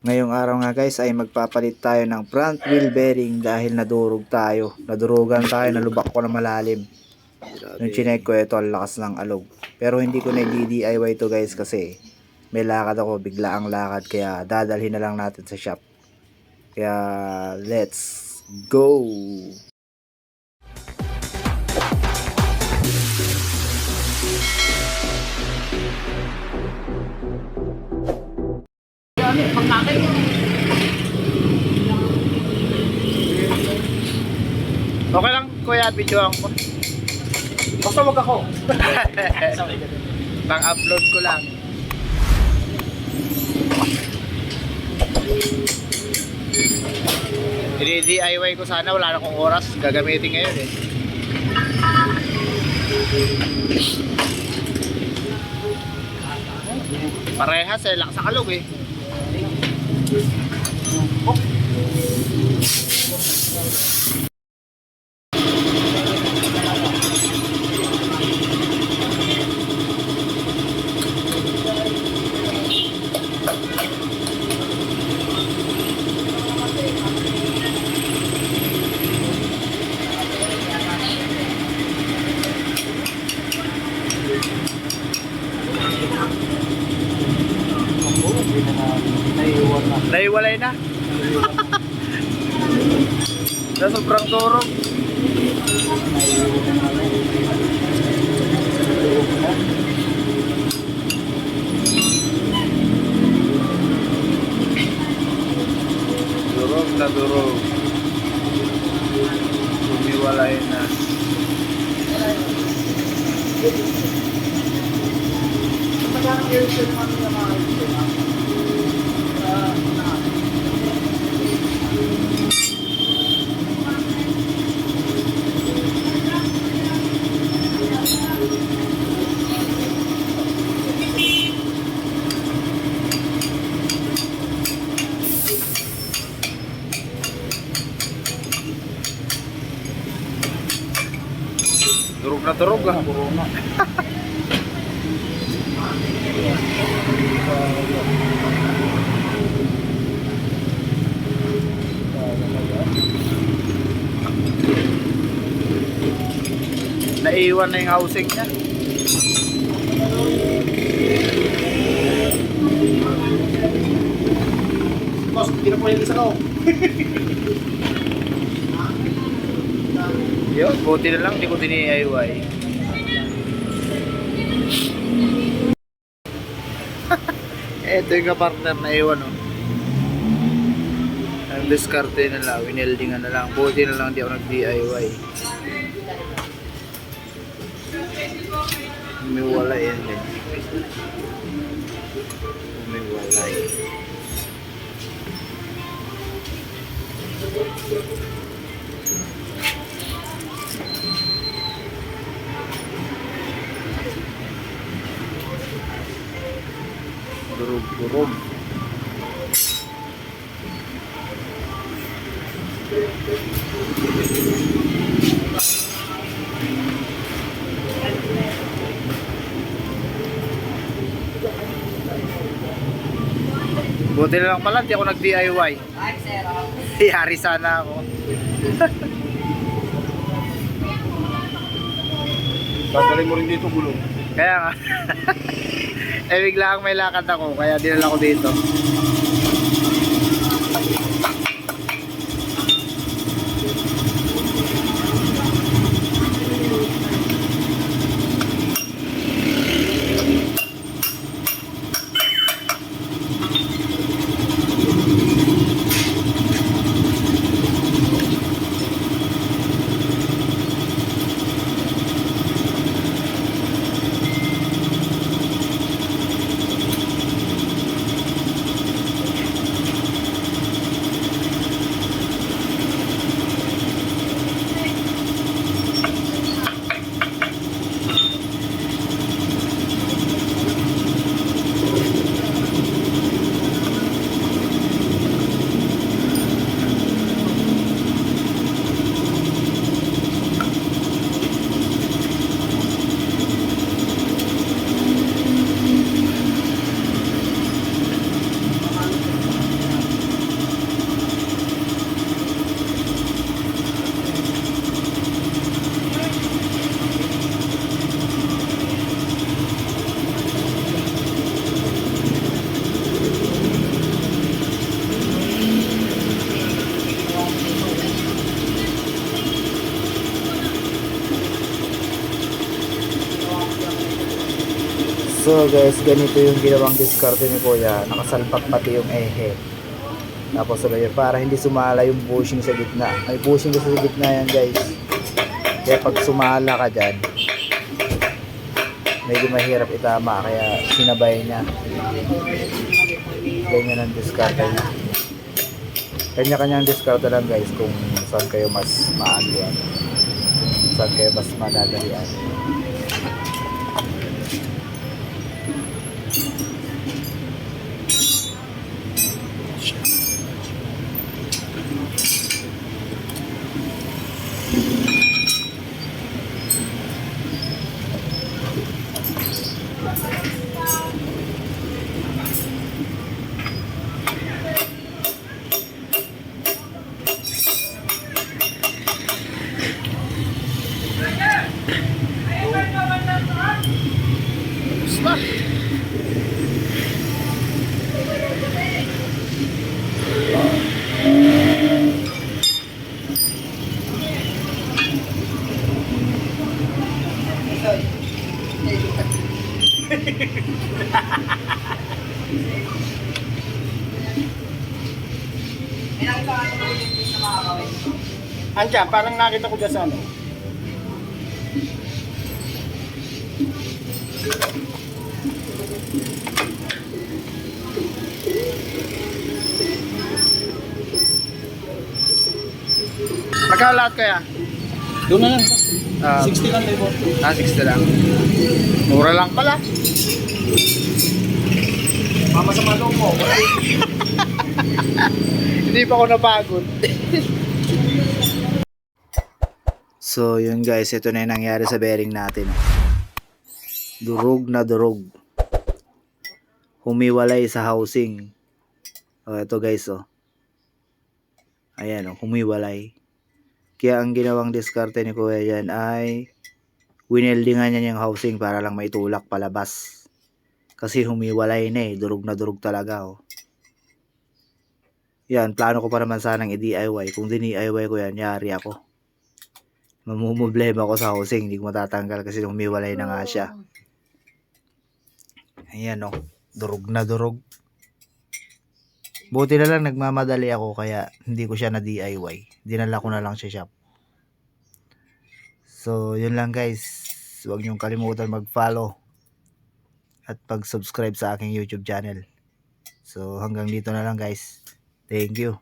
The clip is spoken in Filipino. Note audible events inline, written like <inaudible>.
Ngayong araw nga guys ay magpapalit tayo ng front wheel bearing dahil nadurog tayo. Nadurugan tayo, nalubak ko na malalim. Nung chinek ko ito, ang lakas ng alog. Pero hindi ko na DIY to guys kasi may lakad ako, bigla ang lakad kaya dadalhin na lang natin sa shop. Kaya let's go! Videoan ko. Basta wag ako. <laughs> Pang-upload ko lang. I-DIY ko sana, wala na akong oras. Gagamitin ngayon eh. Parehas eh, lakas sa kalog eh. Naiiwan na. Naiwalay na. Na sobrang turog. Durog na durog. Sumiwalay na. Durog na durog ah. Corona. Naiwan na yung housing niya. Boss, hindi na po yung. <laughs> Yun, buti na lang, hindi ko dini-IY. Ito <laughs> yung partner na iwan oh. Ang diskarte na lang, wineldingan na lang. Buti na lang hindi ako nag-DIY. Umiwalay yan din. Umiwalay. Durog-durog. Buti na lang pala, di ako nag-DIY. <laughs> Yari sana ako. Tanggalin mo rin dito gulong. Kaya nga. <laughs> eh bigla kang may lakad ako, kaya dinala ko dito. So guys, ganito yung ginawang diskarte ni Kuya. Nakasalpak pati yung ehe. Tapos sabay para hindi sumala yung bushing sa gitna. May bushing sa gitna yan guys. Kaya pag sumala ka dyan, medyo mahirap itama. Kaya sinabay niya. Ganyan ang diskarte niya. Kanya-kanyang diskarte lang guys kung saan kayo mas maagian. Saan kayo mas madadalian. Andiyan, parang nakita ko dyan sa ano. Magkano lahat kaya? Doon na lang. Ah, 60 lang libo. ah, 60 lang. Mura lang pala. Mama sa malong mo. <laughs> Hindi pa ako napagod. so, yun guys, ito na yung nangyari sa bearing natin. Durog na durog. Humiwalay sa housing. Oh, ito guys, oh. Ayan, oh, humiwalay. Kaya ang ginawang diskarte ni Kuya yan ay wineldingan niya yung housing para lang maitulak palabas. Kasi humiwalay na eh, durog na durog talaga, oh. Yan, plano ko pa naman sanang i-DIY. Kung din-DIY ko yan, yari ako. Mamumblema ako sa housing, hindi ko matatanggal kasi humiwalay na nga siya. Ayan o, durog na durog. Buti na lang nagmamadali ako kaya hindi ko siya na DIY. Dinala ko na lang sa shop. So, yun lang guys. Huwag niyong kalimutan mag-follow at pag-subscribe sa aking YouTube channel. So, hanggang dito na lang guys. Thank you.